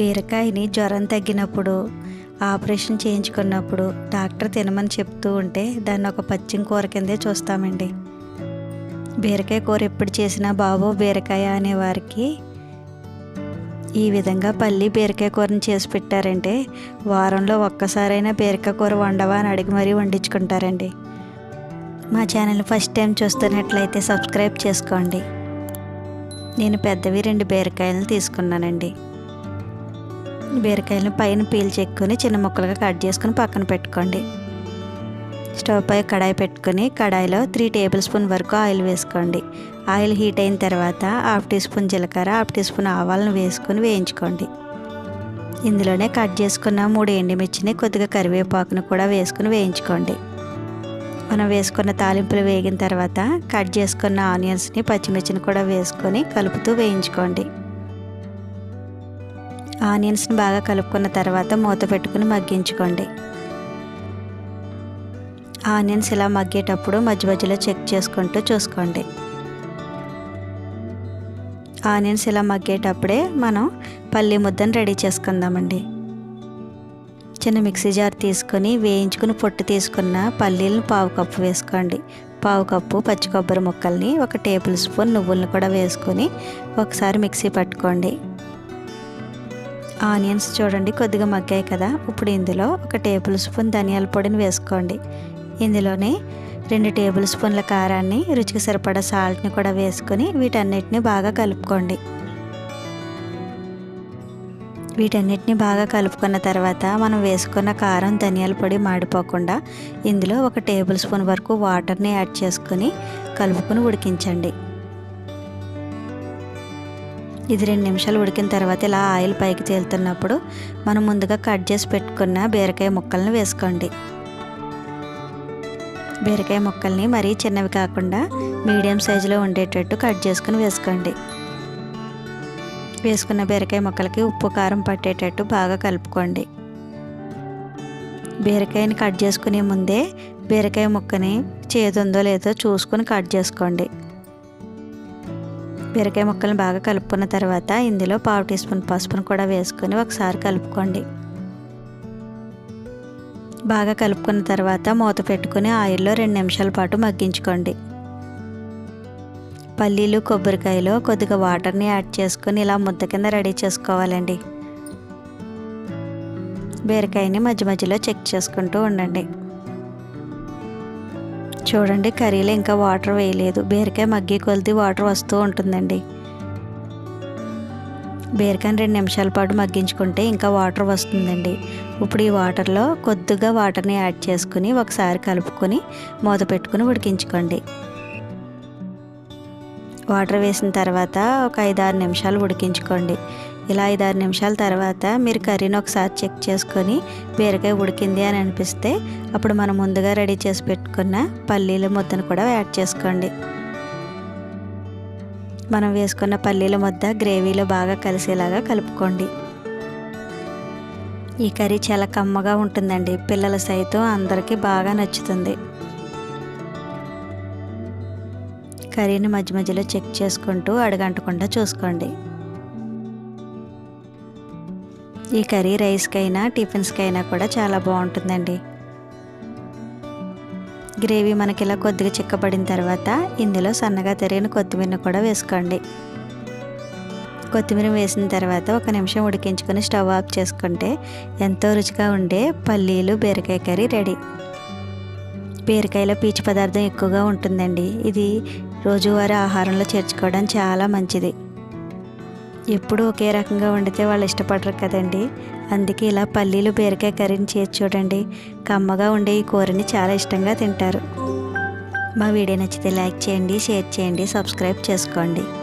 బీరకాయని జ్వరం తగ్గినప్పుడు ఆపరేషన్ చేయించుకున్నప్పుడు డాక్టర్ తినమని చెప్తూ ఉంటే దాన్ని ఒక పచ్చిమ కూర కిందే చూస్తామండి. బీరకాయ కూర ఎప్పుడు చేసినా బాబు బీరకాయ అనేవారికి ఈ విధంగా పల్లి బీరకాయ కూరని చేసి పెట్టారంటే వారంలో ఒక్కసారైనా బీరకాయ కూర వండవా అని అడిగి మరీ వండించుకుంటారండి. మా ఛానల్ ఫస్ట్ టైం చూస్తున్నట్లయితే సబ్స్క్రైబ్ చేసుకోండి. నేను పెద్దవి రెండు బీరకాయలను తీసుకున్నానండి. బీరకాయలను పైన పీల్ చెక్కుని చిన్న ముక్కలుగా కట్ చేసుకుని పక్కన పెట్టుకోండి. స్టవ్ పై కడాయి పెట్టుకొని కడాయిలో త్రీ టేబుల్ స్పూన్ వరకు ఆయిల్ వేసుకోండి. ఆయిల్ హీట్ అయిన తర్వాత హాఫ్ టీ స్పూన్ జీలకర్ర హాఫ్ టీ స్పూన్ ఆవాలను వేసుకొని వేయించుకోండి. ఇందులోనే కట్ చేసుకున్న మూడు ఎండుమిర్చిని కొద్దిగా కరివేపాకును కూడా వేసుకుని వేయించుకోండి. మనం వేసుకున్న తాలింపులు వేగిన తర్వాత కట్ చేసుకున్న ఆనియన్స్ని పచ్చిమిర్చిని కూడా వేసుకొని కలుపుతూ వేయించుకోండి. ఆనియన్స్ని బాగా కలుపుకున్న తర్వాత మూత పెట్టుకుని మగ్గించుకోండి. ఆనియన్స్ ఇలా మగ్గేటప్పుడు మధ్య మధ్యలో చెక్ చేసుకుంటూ చూసుకోండి. ఆనియన్స్ ఇలా మగ్గేటప్పుడే మనం పల్లి ముద్దను రెడీ చేసుకుందామండి. చిన్న మిక్సీ జార్ తీసుకొని వేయించుకుని పొట్టు తీసుకున్న పల్లీలను పావు కప్పు వేసుకోండి. పావు కప్పు పచ్చి కొబ్బరి ముక్కల్ని ఒక టేబుల్ స్పూన్ నువ్వులను కూడా వేసుకొని ఒకసారి మిక్సీ పట్టుకోండి. ఆనియన్స్ చూడండి కొద్దిగా మగ్గాయి కదా. ఇప్పుడు ఇందులో ఒక టేబుల్ స్పూన్ ధనియాల పొడిని వేసుకోండి. ఇందులోనే రెండు టేబుల్ స్పూన్ల కారాన్ని రుచికి సరిపడా సాల్ట్ని కూడా వేసుకొని వీటన్నిటిని బాగా కలుపుకోండి. వీటన్నిటిని బాగా కలుపుకున్న తర్వాత మనం వేసుకున్న కారం ధనియాల పొడి మాడిపోకుండా ఇందులో ఒక టేబుల్ స్పూన్ వరకు వాటర్ని యాడ్ చేసుకొని కలుపుకొని ఉడికించండి. ఇది రెండు నిమిషాలు ఉడికిన తర్వాత ఇలా ఆయిల్ పైకి తేలుతున్నప్పుడు మనం ముందుగా కట్ చేసి పెట్టుకున్న బీరకాయ ముక్కల్ని వేసుకోండి. బీరకాయ ముక్కల్ని మరీ చిన్నవి కాకుండా మీడియం సైజులో ఉండేటట్టు కట్ చేసుకుని వేసుకోండి. వేసుకున్న బీరకాయ ముక్కలకి ఉప్పు కారం పట్టేటట్టు బాగా కలుపుకోండి. బీరకాయని కట్ చేసుకునే ముందే బీరకాయ ముక్కని చేదుందో లేదో చూసుకొని కట్ చేసుకోండి. బీరకాయ ముక్కలను బాగా కలుపుకున్న తర్వాత ఇందులో పావు టీ స్పూన్ పసుపును కూడా వేసుకొని ఒకసారి కలుపుకోండి. బాగా కలుపుకున్న తర్వాత మూత పెట్టుకుని ఆయిల్లో రెండు నిమిషాల పాటు మగ్గించుకోండి. పల్లీలు కొబ్బరికాయలో కొద్దిగా వాటర్ని యాడ్ చేసుకొని ఇలా ముద్ద కింద రెడీ చేసుకోవాలండి. బీరకాయని మధ్య మధ్యలో చెక్ చేసుకుంటూ ఉండండి. చూడండి కర్రీలో ఇంకా వాటర్ వేయలేదు. బీరకాయ మగ్గి కొలిది వాటర్ వస్తూ ఉంటుందండి. బీరకాయని రెండు నిమిషాల పాటు మగ్గించుకుంటే ఇంకా వాటర్ వస్తుందండి. ఇప్పుడు ఈ వాటర్లో కొద్దిగా వాటర్ని యాడ్ చేసుకుని ఒకసారి కలుపుకొని మూత పెట్టుకుని ఉడికించుకోండి. వాటర్ వేసిన తర్వాత ఒక ఐదారు నిమిషాలు ఉడికించుకోండి. ఇలా ఐదారు నిమిషాల తర్వాత మీరు కర్రీని ఒకసారి చెక్ చేసుకొని బీరకాయ ఉడికింది అని అనిపిస్తే అప్పుడు మనం ముందుగా రెడీ చేసి పెట్టుకున్న పల్లీల ముద్దను కూడా యాడ్ చేసుకోండి. మనం వేసుకున్న పల్లీల ముద్ద గ్రేవీలో బాగా కలిసేలాగా కలుపుకోండి. ఈ కర్రీ చాలా కమ్మగా ఉంటుందండి. పిల్లల సైతం అందరికీ బాగా నచ్చుతుంది. కర్రీని మధ్య మధ్యలో చెక్ చేసుకుంటూ అడగంటకుండా చూసుకోండి. ఈ కర్రీ రైస్కైనా టిఫిన్స్కైనా కూడా చాలా బాగుంటుందండి. గ్రేవీ మనకి ఇలా కొద్దిగా చిక్కబడిన తర్వాత ఇందులో సన్నగా తరిగిన కొత్తిమీర కూడా వేసుకోండి. కొత్తిమీర వేసిన తర్వాత ఒక నిమిషం ఉడికించుకొని స్టవ్ ఆఫ్ చేసుకుంటే ఎంతో రుచిగా ఉండే పల్లీలు బీరకాయ కర్రీ రెడీ. బీరకాయలో పీచు పదార్థం ఎక్కువగా ఉంటుందండి. ఇది రోజువారీ ఆహారంలో చేర్చుకోవడం చాలా మంచిది. ఎప్పుడు ఒకే రకంగా వండితే వాళ్ళు ఇష్టపడరు కదండి. అందుకే ఇలా పల్లీలు బీరకాయ కర్రీని చేసి చూడండి. కమ్మగా ఉండే ఈ కూరని చాలా ఇష్టంగా తింటారు. మా వీడియో నచ్చితే లైక్ చేయండి షేర్ చేయండి సబ్స్క్రైబ్ చేసుకోండి.